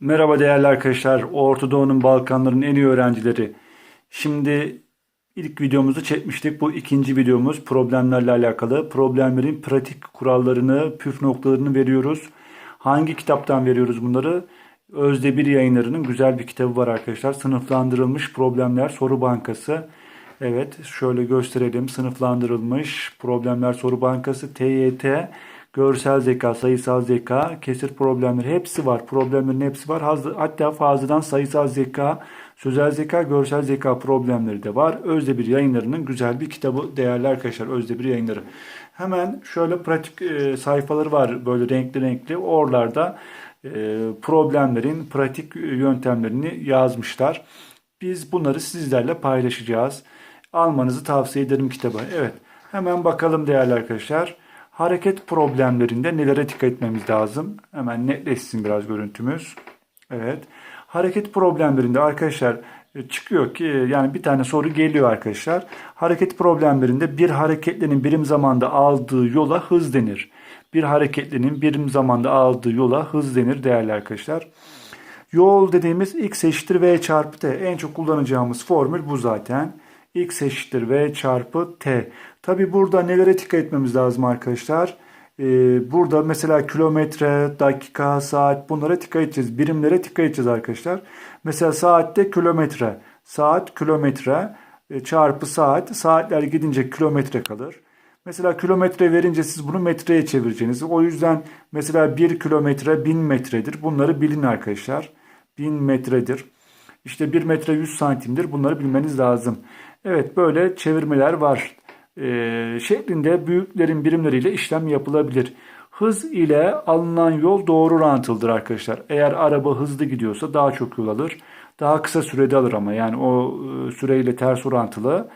Merhaba değerli arkadaşlar. Orta Doğu'nun Balkanların en iyi öğrencileri. Şimdi ilk videomuzu çekmiştik. Bu ikinci videomuz problemlerle alakalı. Problemlerin pratik kurallarını, püf noktalarını veriyoruz. Hangi kitaptan veriyoruz bunları? Özdebir yayınlarının güzel bir kitabı var arkadaşlar. Sınıflandırılmış problemler soru bankası. Evet şöyle gösterelim. Sınıflandırılmış problemler soru bankası TYT görsel zeka, sayısal zeka, kesir problemleri hepsi var. Problemlerin hepsi var. Hatta fazladan sayısal zeka, sözel zeka, görsel zeka problemleri de var. Özdebir yayınlarının güzel bir kitabı değerli arkadaşlar. Özdebir yayınları. Hemen şöyle pratik e, sayfaları var böyle renkli renkli. Oralarda e, problemlerin pratik yöntemlerini yazmışlar. Biz bunları sizlerle paylaşacağız. Almanızı tavsiye ederim kitabı. Evet. Hemen bakalım değerli arkadaşlar. Hareket problemlerinde nelere dikkat etmemiz lazım? Hemen netleşsin biraz görüntümüz. Evet. Hareket problemlerinde arkadaşlar e, çıkıyor ki yani bir tane soru geliyor arkadaşlar. Hareket problemlerinde bir hareketlinin birim zamanda aldığı yola hız denir. Bir hareketlinin birim zamanda aldığı yola hız denir değerli arkadaşlar. Yol dediğimiz x eşittir v çarpı t. En çok kullanacağımız formül bu zaten. X eşittir v çarpı t. Tabi burada nelere dikkat etmemiz lazım arkadaşlar? Ee, burada mesela kilometre, dakika, saat bunlara dikkat edeceğiz. Birimlere dikkat edeceğiz arkadaşlar. Mesela saatte kilometre. Saat kilometre e, çarpı saat. Saatler gidince kilometre kalır. Mesela kilometre verince siz bunu metreye çevireceksiniz. O yüzden mesela 1 kilometre 1000 metredir. Bunları bilin arkadaşlar. 1000 metredir. İşte 1 metre 100 santimdir. Bunları bilmeniz lazım. Evet böyle çevirmeler var. Ee, şeklinde büyüklerin birimleriyle işlem yapılabilir. Hız ile alınan yol doğru orantılıdır arkadaşlar. Eğer araba hızlı gidiyorsa daha çok yol alır. Daha kısa sürede alır ama yani o e, süreyle ters orantılı.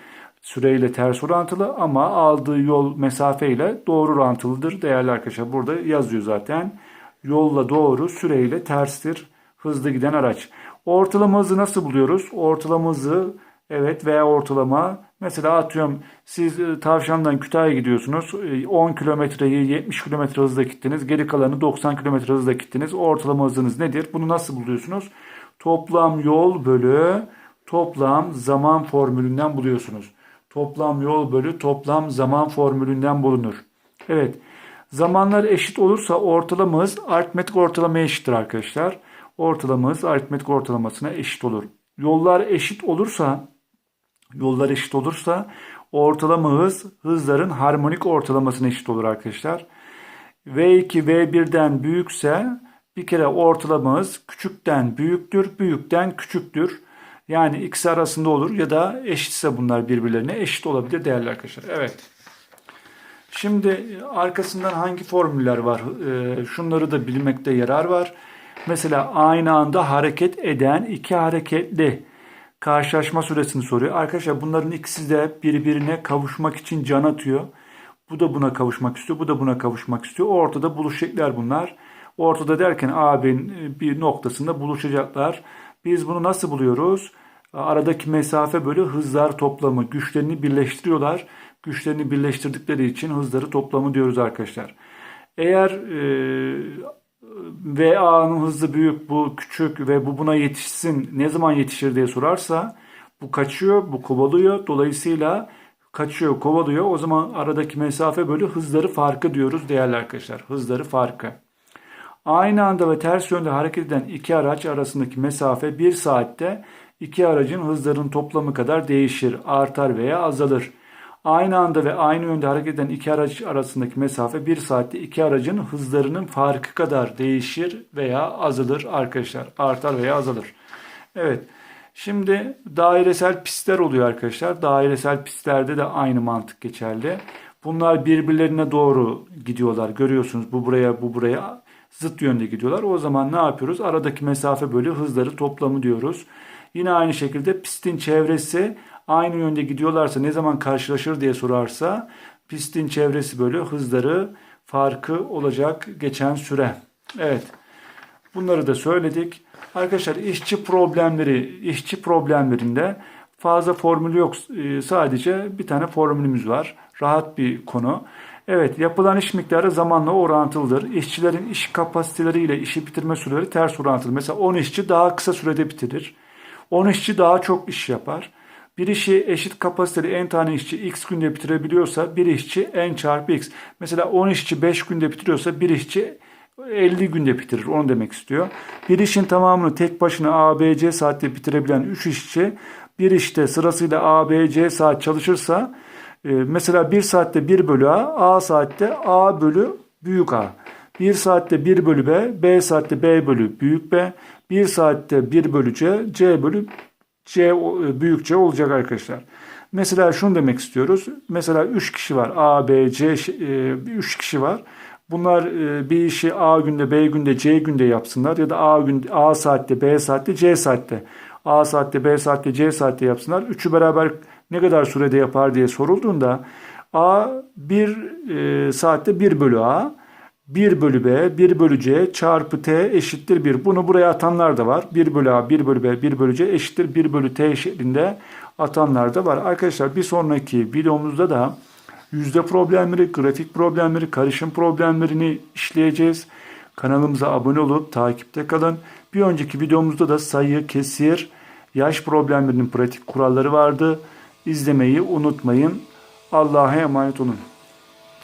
Süreyle ters orantılı ama aldığı yol mesafeyle doğru orantılıdır değerli arkadaşlar. Burada yazıyor zaten. Yolla doğru süreyle terstir hızlı giden araç. Ortalama hızı nasıl buluyoruz? Ortalama hızı evet veya ortalama mesela atıyorum siz e, tavşandan Kütahya'ya gidiyorsunuz. E, 10 kilometreyi 70 kilometre hızla gittiniz. Geri kalanı 90 kilometre hızla gittiniz. Ortalama hızınız nedir? Bunu nasıl buluyorsunuz? Toplam yol bölü toplam zaman formülünden buluyorsunuz. Toplam yol bölü toplam zaman formülünden bulunur. Evet. Zamanlar eşit olursa ortalama hız aritmetik ortalamaya eşittir arkadaşlar. Ortalama hız aritmetik ortalamasına eşit olur. Yollar eşit olursa yollar eşit olursa ortalama hız hızların harmonik ortalamasına eşit olur arkadaşlar. V2 V1'den büyükse bir kere ortalama küçükten büyüktür, büyükten küçüktür. Yani ikisi arasında olur ya da eşitse bunlar birbirlerine eşit olabilir değerli arkadaşlar. Evet. Şimdi arkasından hangi formüller var? Ee, şunları da bilmekte yarar var. Mesela aynı anda hareket eden iki hareketli karşılaşma süresini soruyor. Arkadaşlar bunların ikisi de birbirine kavuşmak için can atıyor. Bu da buna kavuşmak istiyor, bu da buna kavuşmak istiyor. Ortada buluşacaklar bunlar. Ortada derken A'nin bir noktasında buluşacaklar. Biz bunu nasıl buluyoruz? Aradaki mesafe bölü hızlar toplamı. Güçlerini birleştiriyorlar. Güçlerini birleştirdikleri için hızları toplamı diyoruz arkadaşlar. Eğer e, VA'nın hızı büyük, bu küçük ve bu buna yetişsin ne zaman yetişir diye sorarsa bu kaçıyor, bu kovalıyor. Dolayısıyla kaçıyor, kovalıyor. O zaman aradaki mesafe bölü hızları farkı diyoruz değerli arkadaşlar. Hızları farkı. Aynı anda ve ters yönde hareket eden iki araç arasındaki mesafe bir saatte iki aracın hızlarının toplamı kadar değişir, artar veya azalır. Aynı anda ve aynı yönde hareket eden iki araç arasındaki mesafe bir saatte iki aracın hızlarının farkı kadar değişir veya azalır arkadaşlar. Artar veya azalır. Evet. Şimdi dairesel pistler oluyor arkadaşlar. Dairesel pistlerde de aynı mantık geçerli. Bunlar birbirlerine doğru gidiyorlar. Görüyorsunuz bu buraya bu buraya zıt yönde gidiyorlar. O zaman ne yapıyoruz? Aradaki mesafe bölü hızları toplamı diyoruz. Yine aynı şekilde pistin çevresi aynı yönde gidiyorlarsa ne zaman karşılaşır diye sorarsa pistin çevresi bölü hızları farkı olacak geçen süre. Evet. Bunları da söyledik. Arkadaşlar işçi problemleri, işçi problemlerinde fazla formül yok. Ee, Sadece bir tane formülümüz var. Rahat bir konu. Evet, yapılan iş miktarı zamanla orantılıdır. İşçilerin iş kapasiteleri ile işi bitirme süreleri ters orantılı. Mesela 10 işçi daha kısa sürede bitirir. 10 işçi daha çok iş yapar. Bir işi eşit kapasiteli n tane işçi x günde bitirebiliyorsa bir işçi n çarpı x. Mesela 10 işçi 5 günde bitiriyorsa bir işçi 50 günde bitirir. Onu demek istiyor. Bir işin tamamını tek başına A, B, C saatte bitirebilen 3 işçi bir işte sırasıyla A, B, C saat çalışırsa e, mesela 1 saatte 1 bölü A, A saatte A bölü büyük A. 1 saatte 1 bölü B, B saatte B bölü büyük B. 1 saatte 1 bölü C, C bölü C e, büyük C olacak arkadaşlar. Mesela şunu demek istiyoruz. Mesela 3 kişi var. A, B, C 3 kişi var. Bunlar e, bir işi A günde, B günde, C günde yapsınlar ya da A gün A saatte, B saatte, C saatte. A saatte, B saatte, C saatte yapsınlar. Üçü beraber ne kadar sürede yapar diye sorulduğunda A bir e, saatte 1 bölü A, 1 bölü B, 1 bölü C çarpı T eşittir 1. Bunu buraya atanlar da var. 1 bölü A, 1 bölü B, 1 bölü C eşittir 1 bölü T şeklinde atanlar da var. Arkadaşlar bir sonraki videomuzda da yüzde problemleri, grafik problemleri, karışım problemlerini işleyeceğiz. Kanalımıza abone olup takipte kalın. Bir önceki videomuzda da sayı, kesir, yaş problemlerinin pratik kuralları vardı. İzlemeyi unutmayın. Allah'a emanet olun.